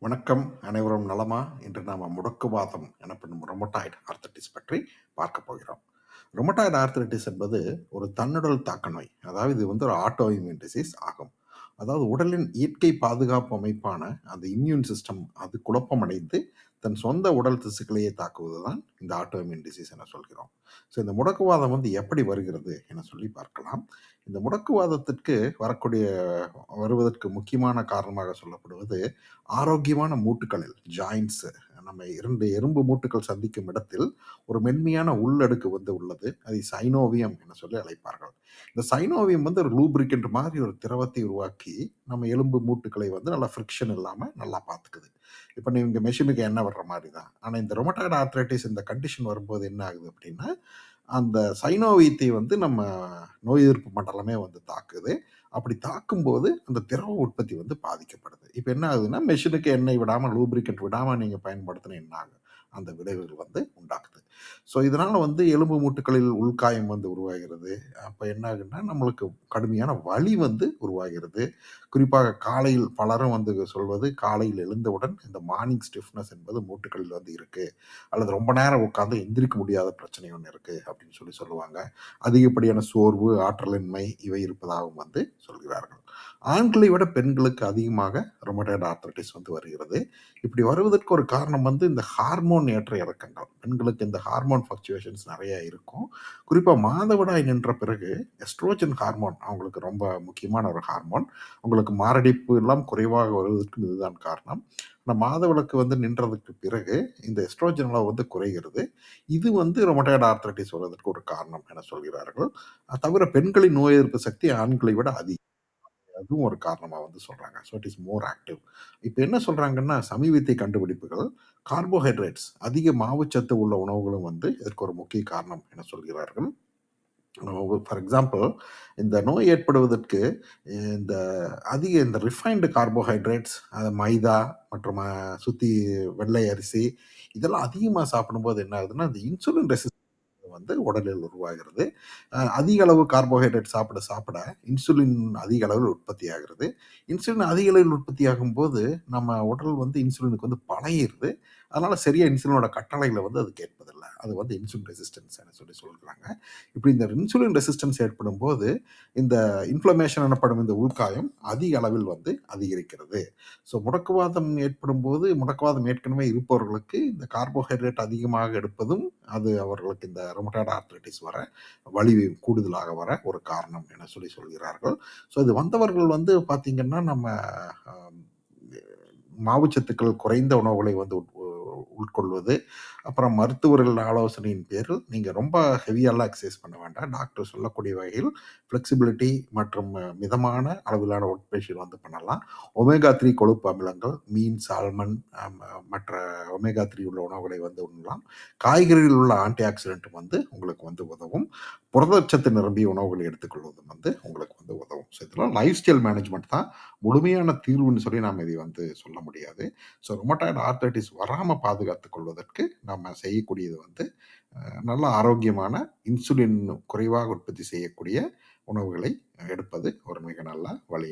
வணக்கம். அனைவரும் நலமா? இன்று நாம் முடக்குவாதம் எனப்படும் ரொமட்டாய்டு ஆர்த்தட்டிஸ் பற்றி பார்க்க போகிறோம். ரொமட்டாய்டு ஆர்த்தட்டிஸ் என்பது ஒரு தன்னுடல் தாக்க நோய். அதாவது இது வந்து ஒரு ஆட்டோ இம்யூன் டிசீஸ் ஆகும். அதாவது உடலின் இயற்கை பாதுகாப்பு அமைப்பான அந்த இம்யூன் சிஸ்டம் அது குழப்பமடைந்து தன் சொந்த உடல் திசுக்களையே தாக்குவது தான் இந்த ஆட்டோ டிசீஸ் என சொல்கிறோம். ஸோ இந்த முடக்குவாதம் வந்து எப்படி வருகிறது என சொல்லி பார்க்கலாம். இந்த முடக்குவாதத்திற்கு வரக்கூடிய வருவதற்கு முக்கியமான காரணமாக சொல்லப்படுவது ஆரோக்கியமான மூட்டுக்களில் ஜாயின்ட்ஸு நம்ம இரண்டு எறும்பு மூட்டுகள் சந்திக்கும் இடத்தில் ஒரு மென்மையான உள்ளடுக்கு வந்து உள்ளது. அதை சைனோவியம் என சொல்லி அழைப்பார்கள். இந்த சைனோவியம் வந்து ஒரு லூப்ரிகண்ட் மாதிரி ஒரு திரவத்தை உருவாக்கி நம்ம எலும்பு மூட்டுகளை வந்து நல்லா ஃப்ரிக்ஷன் இல்லாமல் நல்லா பார்த்துக்குது. இப்போ நீங்கள் மெஷினுக்கு என்ன வர்ற மாதிரி தான் ஆனால் இந்த ரொமட்டாய்டு ஆர்த்ரைட்டிஸ் இந்த கண்டிஷன் வரும்போது என்ன ஆகுது அப்படின்னா அந்த சைனோவியத்தை வந்து நம்ம நோய் எதிர்ப்பு மண்டலமே வந்து தாக்குது. அப்படி தாக்கும்போது அந்த திரவ உற்பத்தி வந்து பாதிக்கப்படுது. இப்போ என்ன ஆகுதுன்னா மெஷினுக்கு எண்ணெய் விடாமல் லூப்ரிகண்ட் விடாமல் நீங்கள் பயன்படுத்தின என்ன ஆகும் அந்த விளைவுகள் வந்து உண்டாக்குது. ஸோ இதனால் வந்து எலும்பு மூட்டுகளில் உள்காயம் வந்து உருவாகிறது. அப்போ என்ன ஆகுன்னா நம்மளுக்கு கடுமையான வலி வந்து உருவாகிறது. குறிப்பாக காலையில் பலரும் வந்து சொல்வது காலையில் எழுந்தவுடன் இந்த மார்னிங் ஸ்டிஃப்னஸ் என்பது மூட்டுகளில் வந்து இருக்குது அல்லது ரொம்ப நேரம் உட்காந்து எந்திரிக்க முடியாத பிரச்சனை ஒன்று இருக்குது அப்படின்னு சொல்லி சொல்லுவாங்க. அதிகப்படியான சோர்வு ஆற்றலின்மை இவை இருப்பதாகவும் வந்து சொல்கிறார்கள். ஆண்களை விட பெண்களுக்கு அதிகமாக ரொமடைட் ஆர்த்தரைட்டிஸ் வந்து வருகிறது. இப்படி வருவதற்கு ஒரு காரணம் வந்து இந்த ஹார்மோன் ஏற்ற இறக்கங்கள். பெண்களுக்கு இந்த ஹார்மோன் ஃப்ளக்சுவேஷன்ஸ் நிறைய இருக்கும். குறிப்பாக மாதவிடாய் நின்ற பிறகு எஸ்ட்ரோஜன் ஹார்மோன் அவங்களுக்கு ரொம்ப முக்கியமான ஒரு ஹார்மோன் உங்களுக்கு மாரடைப்பு எல்லாம் குறைவாக வருவதற்கு இதுதான் காரணம். அந்த மாதவிளக்கு வந்து நின்றதுக்கு பிறகு இந்த எஸ்ட்ரோஜன் அளவு வந்து குறைகிறது. இது வந்து ரொமடைட் ஆர்த்தரைட்டிஸ் வருவதற்கு ஒரு காரணம் என சொல்கிறார்கள். தவிர பெண்களின் நோய் எதிர்ப்பு சக்தி ஆண்களை விட அதிகம். அதுவும் ஒரு காரணமாக வந்து சொல்கிறாங்க so it is more active இப்போ என்ன சொல்கிறாங்கன்னா சமீபத்திய கண்டுபிடிப்புகள் கார்போஹைட்ரேட்ஸ் அதிக மாவுச்சத்து உள்ள உணவுகளும் வந்து இதற்கு ஒரு முக்கிய காரணம் என சொல்கிறார்கள். ஃபார் எக்ஸாம்பிள் இந்த நோய் ஏற்படுவதற்கு இந்த அதிக இந்த ரிஃபைன்டு கார்போஹைட்ரேட்ஸ் மைதா மற்றும் சுற்றி வெள்ளை அரிசி இதெல்லாம் அதிகமாக சாப்பிடும்போது என்ன ஆகுதுன்னா இந்த இன்சுலின் ரெசிஸ்ட் வந்து உடலில் உருவாகிறது. அதிக அளவு கார்போஹைட்ரேட் சாப்பிட சாப்பிட இன்சுலின் அதிக அளவில் உற்பத்தி ஆகிறது இன்சுலின் அதிக அளவில் உற்பத்தி ஆகும்போது நம்ம உடல் வந்து இன்சுலினுக்கு வந்து பழகிடுது அதனால் சரியாக இன்சுலினோட கட்டளைகளை வந்து அது கேட்பதில்லை. அது வந்து இன்சுலின் ரெசிஸ்டன்ஸ் என சொல்லி சொல்கிறாங்க இப்படி இந்த இன்சுலின் ரெசிஸ்டன்ஸ் ஏற்படும் போது இந்த இன்ஃப்ளமேஷன் எனப்படும் இந்த உள்காயம் அதிக அளவில் வந்து அதிகரிக்கிறது. ஸோ முடக்குவாதம் ஏற்படும் போது முடக்குவாதம் ஏற்கனவே இருப்பவர்களுக்கு இந்த கார்போஹைட்ரேட் அதிகமாக எடுப்பதும் அது அவர்களுக்கு இந்த ரொமட்டாய்டு ஆர்த்ரைட்டிஸ் வர வலி கூடுதலாக வர ஒரு காரணம் என சொல்லி சொல்கிறார்கள். ஸோ இது வந்தவர்கள் வந்து பார்த்திங்கன்னா நம்ம மாவுச்சத்துக்கள் குறைந்த உணவுகளை வந்து உட்கொள்வது அப்புறம் மருத்துவர்கள் ஆலோசனையின் பேரில் நீங்கள் ரொம்ப ஹெவியெல்லாம் எக்ஸசைஸ் பண்ண வேண்டாம். டாக்டர் சொல்லக்கூடிய வகையில் ஃப்ளெக்சிபிலிட்டி மற்றும் மிதமான அளவிலான உட்பயிற்சிகள் வந்து பண்ணலாம். ஒமேகா த்ரீ கொழுப்பு அமிலங்கள் மீன் சால்மன் மற்ற ஒமேகா த்ரீ உள்ள உணவுகளை வந்து உண்ணலாம். காய்கறிகளில் உள்ள ஆன்டி ஆக்சிடென்ட் வந்து உங்களுக்கு வந்து உதவும். புரதச்சத்து நிரம்பிய உணவுகளை எடுத்துக்கொள்வது வந்து உங்களுக்கு வந்து உதவும். ஸோ இதெல்லாம் லைஃப் ஸ்டைல் மேனேஜ்மெண்ட் தான். முழுமையான தீர்வுன்னு சொல்லி நாம் இதை வந்து சொல்ல முடியாது. ஸோ ரொமட்டாய்டு ஆர்த்தரைட்டிஸ் வராமல் பாதுகாத்து கொள்வதற்கு நம்ம செய்யக்கூடியது வந்து நல்ல ஆரோக்கியமான இன்சுலின் குறைவாக உற்பத்தி செய்யக்கூடிய உணவுகளை எடுப்பது ஒரு மிக நல்ல வழி.